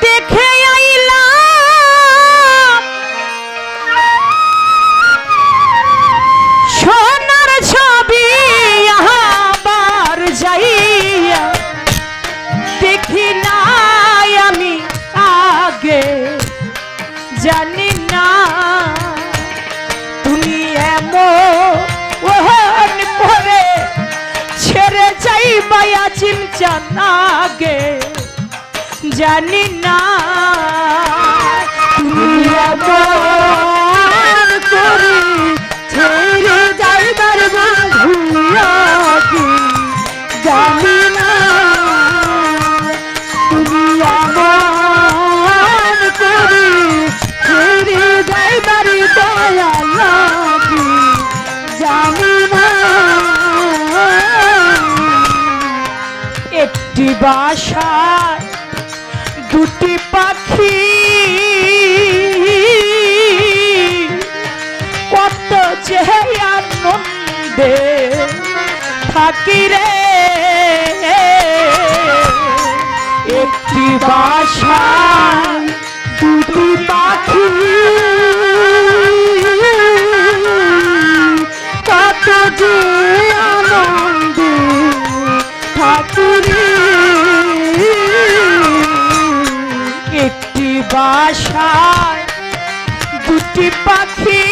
দেখে জানি না। তুমি আমার করি ছেড়ে কি জানি না। তুমি আমার করি ছেড়ে একটি বাসা দুটি পাখি। কত যে আনন্দে থাকি রে। একটি বাসা দুটি আশায় দুটি পাখি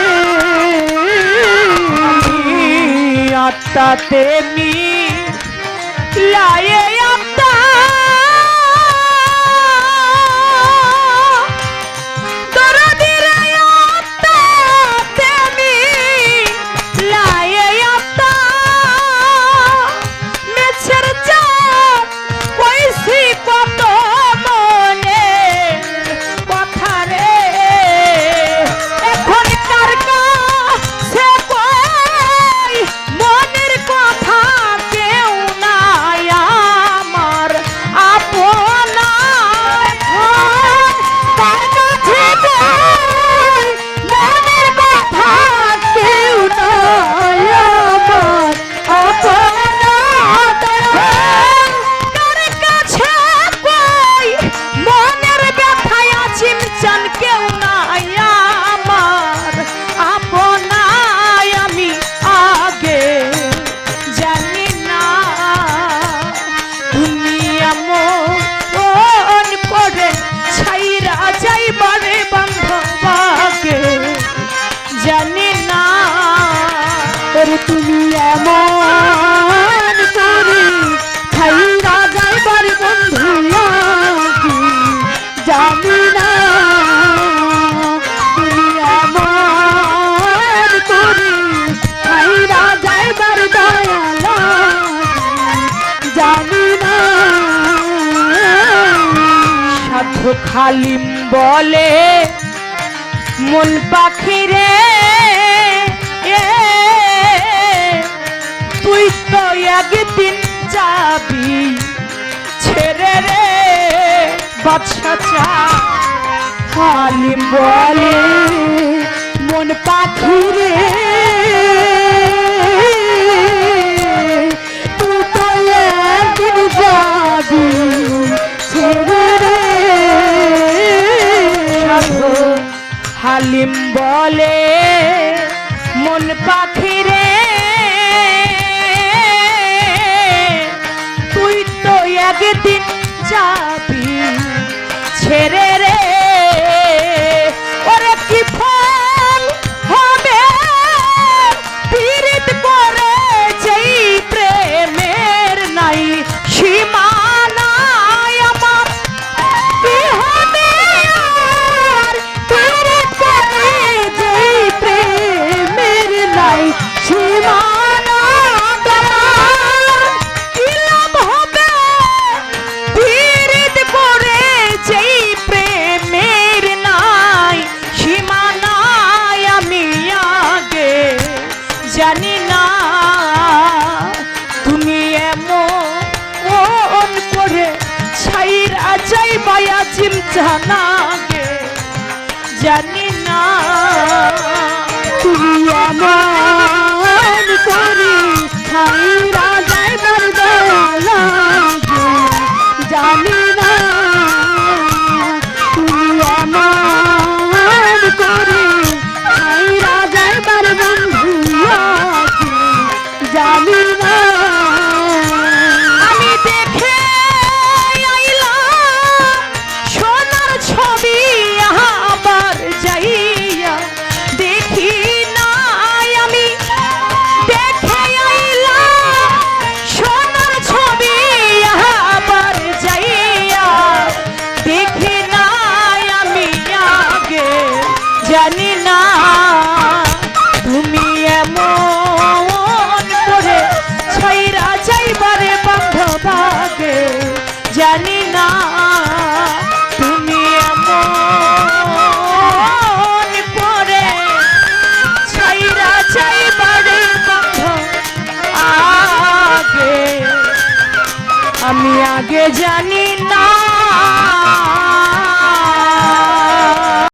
আত্মা তেমি লায়ে খালিম বলে, মন পাখি রে তুই তো একদিন যাবি, ছেড়ে রে বাদশা চা খালিম বলে হালিম বলে মন পাখিরে। তুই তো একদিন যাবি ছেড়ে চিমচানা গে জানি না। তুই আমার করি ছাইরা জানি না তুমি এমন করে ছাইরা যাইবারে বান্ধবাগে জানি না তুমি এমন করে ছাইরা যাইবারে আগে আমি আগে জানি না